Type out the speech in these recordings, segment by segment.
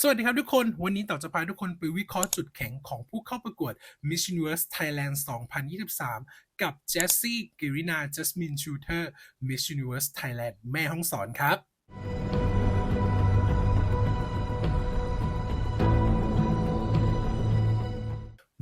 สวัสดีครับทุกคน วันนี้ต่อจะพาทุกคนไปวิเคราะห์จุดแข็งของผู้เข้าประกวด Miss Universe Thailand 2023 กับ Jessie Girina Jasmine Shooter Miss Universe Thailand แม่ห้องสอนครับ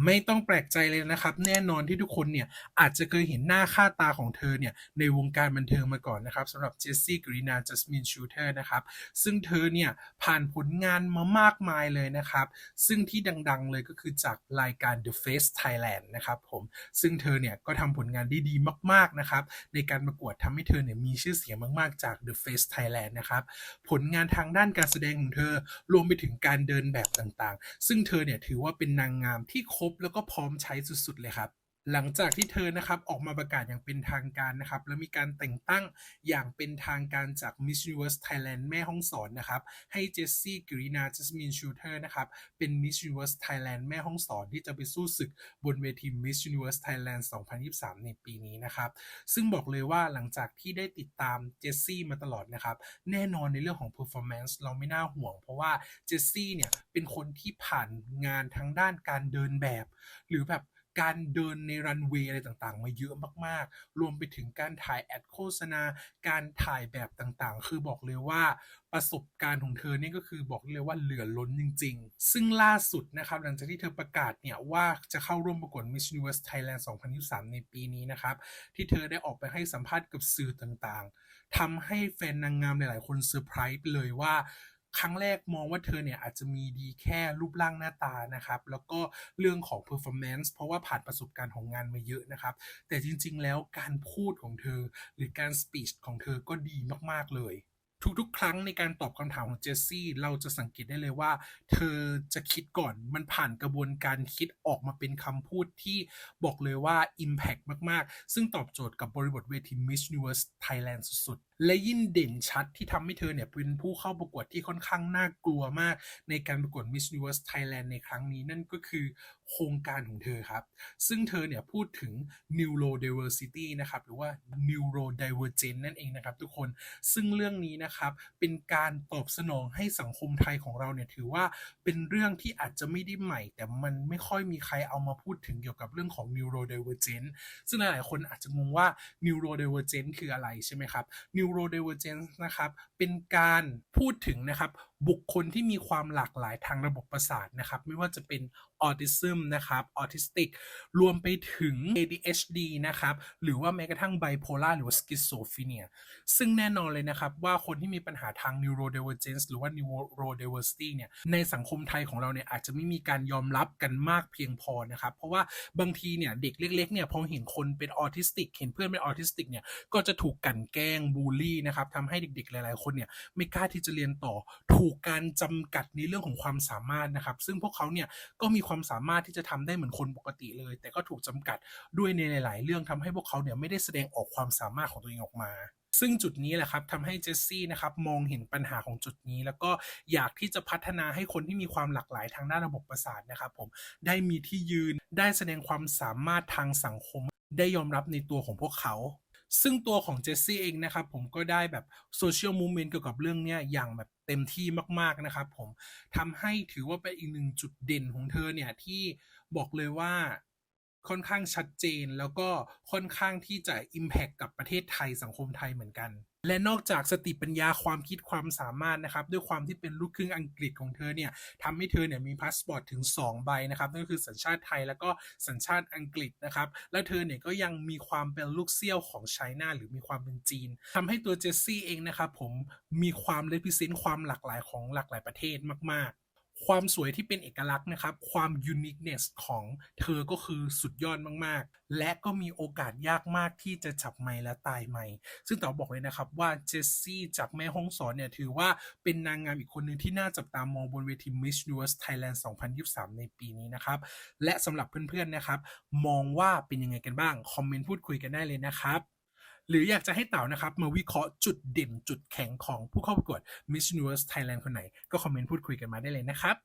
ไม่ต้องแปลกใจเลยนะครับ แน่นอนที่ทุกคนเนี่ยอาจจะเคยเห็นหน้าค่าตาของเธอเนี่ยในวงการบันเทิงมาก่อนนะครับสำหรับเจสซี่กรีนาจัสมินชูเตอร์นะครับ ซึ่งเธอเนี่ยผ่านผลงานมามากมายเลยนะครับ ซึ่งที่ดังๆเลยก็คือจากรายการ The Face Thailand นะครับผมซึ่งเธอเนี่ยก็ทำผลงานได้ดีมากๆนะครับ ในการประกวดทำให้เธอเนี่ยมีชื่อเสียงมากๆจาก The Face Thailand นะครับ ผลงานทางด้านการแสดงของเธอรวมไปถึงการเดินแบบต่างๆ ซึ่งเธอเนี่ยถือว่าเป็นนางงามที่ครบแล้วก็พร้อมใช้สุดๆเลยครับ หลังจากที่เธอนะครับออกมาประกาศอย่างเป็นทางการนะครับ แล้วมีการแต่งตั้งอย่างเป็นทางการจาก Miss Universe Thailand แม่ห้องสอนนะครับ ให้เจสซี่กรีนาจัสมินชูเตอร์นะครับ เป็น Miss Universe Thailand แม่ห้องสอนที่จะไปสู้ศึกบนเวที Miss Universe Thailand 2023 ในปีนี้นะครับ ซึ่งบอกเลยว่าหลังจากที่ได้ติดตามเจสซี่มาตลอดนะครับ แน่นอนในเรื่องของ performance เราไม่น่าห่วง เพราะว่าเจสซี่เนี่ยเป็นคนที่ผ่านงานทางด้านการเดินแบบ หรือแบบ การเดินในรันเวย์อะไรต่างๆ มาเยอะมากๆ รวมไปถึงการถ่ายแอดโฆษณา การถ่ายแบบต่างๆ คือบอกเลยว่าประสบการณ์ของเธอเนี่ยก็คือบอกเลยว่าเหลือล้นจริง ๆ ซึ่งล่าสุดนะครับหลังจากที่เธอประกาศเนี่ยว่าจะเข้าร่วมประกวด Miss Universe Thailand 2023 ในปีนี้นะครับที่เธอได้ออกไปให้สัมภาษณ์กับสื่อต่างๆทำให้แฟนนางงามหลายๆ คนเซอร์ไพรส์ไปเลยว่า ครั้งแรกมองว่าเธอเนี่ยอาจจะมีดีแค่รูปร่างหน้าตานะครับ แล้วก็เรื่องของ performance เพราะว่าผ่านประสบการณ์ของงานมาเยอะนะครับ แต่จริงๆ แล้วการพูดของเธอ หรือการ speech ของเธอก็ดีมากๆเลยทุกๆ ครั้งในการตอบคำถามของเจสซี่เราจะสังเกตได้เลยว่า เธอจะคิดก่อนมันผ่านกระบวนการคิดออกมาเป็นคำพูดที่บอกเลยว่า Impact มากๆ ซึ่งตอบโจทย์กับบริบทเวที Miss Universe Thailand สุดๆและยิ่งเด่นชัดที่ทำให้เธอเนี่ยเป็นผู้เข้าประกวดที่ค่อนข้างน่ากลัวมาก ในการประกวด Miss Universe Thailand ในครั้งนี้นั่นก็คือโครงการของเธอครับ ซึ่งเธอเนี่ยพูดถึง neurodiversity นะครับ หรือว่า neurodivergent นั่นเองนะครับทุกคน ซึ่งเรื่องนี้นะครับ เป็นการตอบสนองให้สังคมไทยของเราเนี่ยถือว่าเป็นเรื่องที่อาจจะไม่ได้ใหม่ แต่มันไม่ค่อยมีใครเอามาพูดถึงเกี่ยวกับเรื่องของ neurodivergent ซึ่งหลายคนอาจจะงงว่า neurodivergent คืออะไรใช่ไหมครับ neurodivergent นะครับ เป็นการพูดถึงนะครับ บุคคลที่มีความหลากหลายทางระบบประสาทนะครับ ไม่ว่าจะเป็นออทิซึมนะครับออทิสติก รวมไปถึง ADHD นะครับ หรือว่าแม้กระทั่งไบโพล่าหรือว่าสกิสโซฟีเนียซึ่งแน่นอนเลยนะครับ ว่าคนที่มีปัญหาทาง neurodivergence หรือว่า neurodiversity เนี่ย ในสังคมไทยของเราเนี่ยอาจจะไม่มีการยอมรับกันมากเพียงพอนะครับ เพราะว่าบางทีเนี่ยเด็กเล็กๆเนี่ยพอเห็นคนเป็นออทิสติก เห็นเพื่อนเป็นออทิสติกเนี่ยก็จะถูกกลั่นแกล้งบูลลี่นะครับทำให้เด็กๆ หลายๆ คนเนี่ยไม่กล้าที่จะเรียนต่อ ถูกการจำกัดในเรื่องของความสามารถนะครับ ซึ่งพวกเขาเนี่ยก็มีความสามารถที่จะทำได้เหมือนคนปกติเลย แต่ก็ถูกจำกัดด้วยในหลาย ๆ เรื่องทำให้พวกเขาเนี่ยไม่ได้แสดงออกความสามารถของตัวเองออกมาซึ่งจุดนี้แหละครับทำให้เจสซี่นะครับมองเห็นปัญหาของจุดนี้ แล้วก็อยากที่จะพัฒนาให้คนที่มีความหลากหลายทางด้านระบบประสาทนะครับผมได้มีที่ยืนได้แสดงความสามารถทางสังคม ได้ยอมรับในตัวของพวกเขา ซึ่งตัวของเจสซี่เองนะครับผมก็ได้แบบโซเชียลมูเมนต์เกี่ยวกับเรื่องเนี้ยอย่างแบบเต็มที่มากๆนะครับผมทำให้ถือว่าเป็นอีกหนึ่งจุดเด่นของเธอเนี่ยที่บอกเลยว่า ค่อนข้างชัดเจน แล้วก็ค่อนข้างที่จะ Impact กับประเทศไทยสังคมไทยเหมือนกัน และนอกจากสติปัญญาความคิดความสามารถนะครับ ด้วยความที่เป็นลูกครึ่งอังกฤษของเธอเนี่ยทำให้เธอเนี่ยมีพาสปอร์ตถึง 2 ใบนะครับนั่นก็คือสัญชาติไทยแล้วก็สัญชาติอังกฤษนะครับ และเธอเนี่ยก็ยังมีความเป็นลูกเซี่ยวของไชน่าหรือมีความเป็นจีนทำให้ตัวเจสซี่เองนะครับผมมีความเลพิเซนต์ความหลากหลายของหลากหลายประเทศมากๆ ความสวยที่เป็นเอกลักษณ์นะครับ ความ uniqueness ของเธอก็คือสุดยอดมากๆ และก็มีโอกาสยากมากที่จะจับไมค์และตายไมค์ซึ่งต่อบอกเลยนะครับว่าเจสซี่จากแม่ห้องสอนเนี่ย ถือว่าเป็นนางงามอีกคนหนึ่งที่น่าจับตามองบนเวที Miss Universe Thailand 2023 ในปีนี้นะครับ และสำหรับเพื่อนๆนะครับ มองว่าเป็นยังไงกันบ้าง คอมเมนต์พูดคุยกันได้เลยนะครับ หรืออยากจะให้เต่านะครับ มาวิเคราะห์จุดเด่นจุดแข็งของผู้เข้าประกวด Miss Universe Thailand คนไหน ก็คอมเมนต์พูดคุยกันมาได้เลยนะครับ